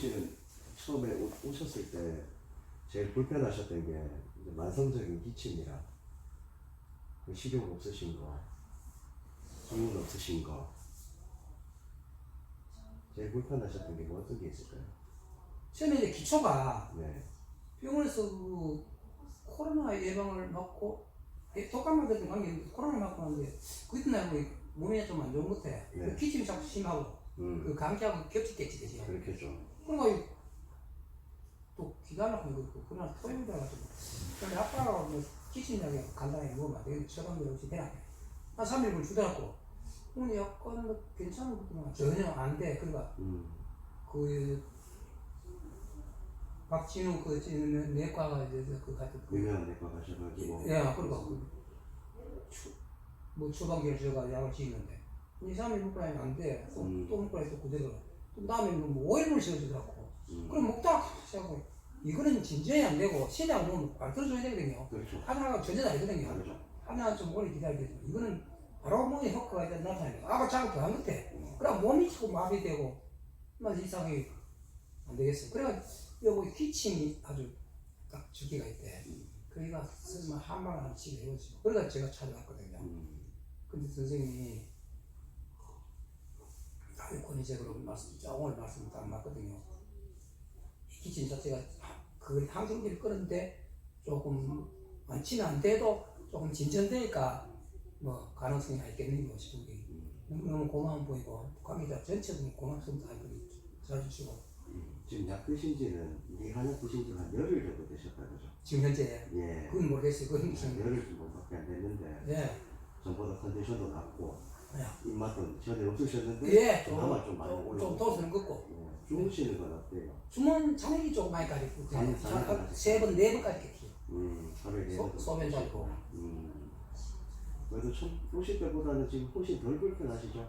씨는 처음에 오- 오셨을 때 제일 불편하셨던 게 만성적인 기침이라 그 식욕 없으신 거, 기운 없으신 거 제일 불편하셨던 게 뭐 어떤 게 있을까요? 처음에 이제 기초가 네, 병원에서 그 코로나 예방을 맞고 예, 독감 맞은 관계 코로나 맞고 하는데 그때 뭐 몸이 좀 안 좋은 것 같아. 네. 그 기침이 자꾸 심하고 음, 그 감기하고 겹치겠지 그죠. 그렇겠죠. 그러니까 또 기다려고 그러고 그날 토요일에 가지고. 근데 아빠가 뭐 기침약에 간단하게 먹으면 되게 처방이 없이 되나? 한 3일을 주더라고. 근데 약간 뭐 괜찮은 것도 전혀 안 돼. 그러니까 음, 그 박진우 그 지금 내과가 이제 그 같은 그 유명한 내과 가셔가지고. 예, 그러니까 그 추, 뭐 처방기를 제가 약을 지는데 2, 3일 먹고 나면 안 돼. 또, 음. 또 먹고 나면 또 그대로. 또 다음에 뭐 5일을 씌워주더라고. 음, 그럼 먹다가 하고 이거는 진전이 안 되고 시장 보면 발표줘야 되거든요. 그렇죠. 하나가 전혀 다르거든요. 다르죠. 하나 좀 오래 기다려야 돼. 이거는 바로 몸에 효과가 일단 나타나요. 아까 자꾸 더한 것 같아. 그럼 몸이 자꾸 마비되고 막 이상하게 안 되겠어. 그래가 여기 기침이 아주 딱 주기가 있대. 그러니까 설마 한 방울 안 치게 해보지. 그러니까 제가 찾아왔거든요. 음, 근데 선생님이 권위적으로 말씀, 자, 오늘 말씀 딱 맞거든요. 이 기침 자체가 그걸 항생제를 끄는데 조금 많지는 않대도 조금 진전되니까 뭐 가능성이 있겠는가 싶은 게 너무 고마워 보이고 관계자 전체도 고맙습니다. 잘 주시고 음. 지금 약 드신 지는 이 한약 드신 지가 한 열흘 정도 되셨다 그죠? 지금 현재 예. 그건 모르겠어요. 그건 무슨 열흘 정도밖에 안 됐는데 예, 전보다 컨디션도 낮고 예, 입맛도 전혀 없으셨는데 예, 그나마 좀 많이 오래 좀 도수는 긋고 예. 주무시는 건 어때요? 주문 잔액이 조금 많이 잔- 잔액이 세번 네 번까지 했지. 음, 하루에 소- 소변 잘 고. 음. 그래도 좀 오실 때보다는 지금 훨씬 덜 불편하시죠?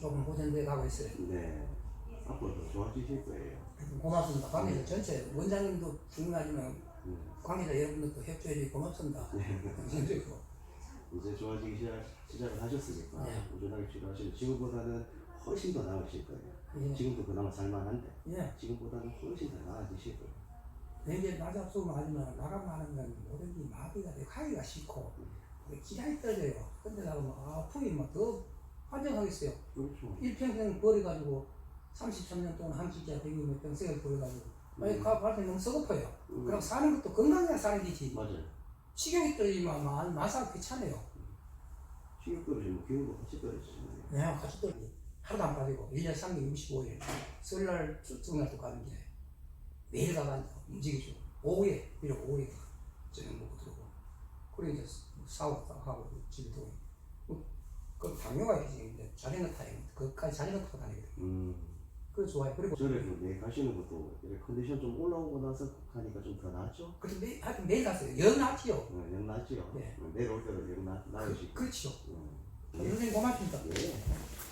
조금 보존돼 가고 있어요. 네. 앞으로 더 좋아지실 거예요. 고맙습니다. 관계자 전체 원장님도 중요하지만 음. 관계자 여러분들도 협조해 주셔서 고맙습니다. 진짜로. 이제 좋아지기 시작, 시작을 하셨으니까 네. 꾸준하게 치료하시면 지금보다는 훨씬 더 나으실 거예요. 예. 지금도 그나마 살만한데 예. 지금보다는 훨씬 더 나아지실 거예요. 내게 맞아서 하지만 나가면 하는 건 뭐든지 마비가 되고 하기가 싫고 기량이 떨어져요. 근데 나가면 아픔이 막더 환장하겠어요. 그렇죠. 일평생 버려가지고 33년 동안 한 기자 백이면 평생을 버려가지고 아니 가 발생 너무 썩어퍼요. 음. 그럼 사는 것도 건강해야 사는 게지. 맞아요. 식욕이 떨어지면 마- 마사가 귀찮아요. 식욕 떨어지면 기운도 같이 떨어지잖아요. 그냥 같이 떨어지. 하루도 안 빠지고 1년 365일 설날 주중날도 가는 게 매일 가가 움직이죠. 오후에 비록 오후에 저녁 먹고 들어오고 그래 이제 사고 딱 하고 집에 들어오고 뭐, 그 당뇨가 이제 자전거 타요. 그까지 자전거 타고 다니거든. 음. 그래 좋아요. 그리고 저래도 매일 가시는 것도 이렇게 컨디션 좀 올라오고 나서 가니까 좀더 낫죠? 그래도 매, 하여튼 매일 갔어요. 연 낫지요. 어, 영 낫지요? 네. 어, 내일 올 때도 영 나, 나으시고. 그렇죠. 음. 선생님 고맙습니다. 예.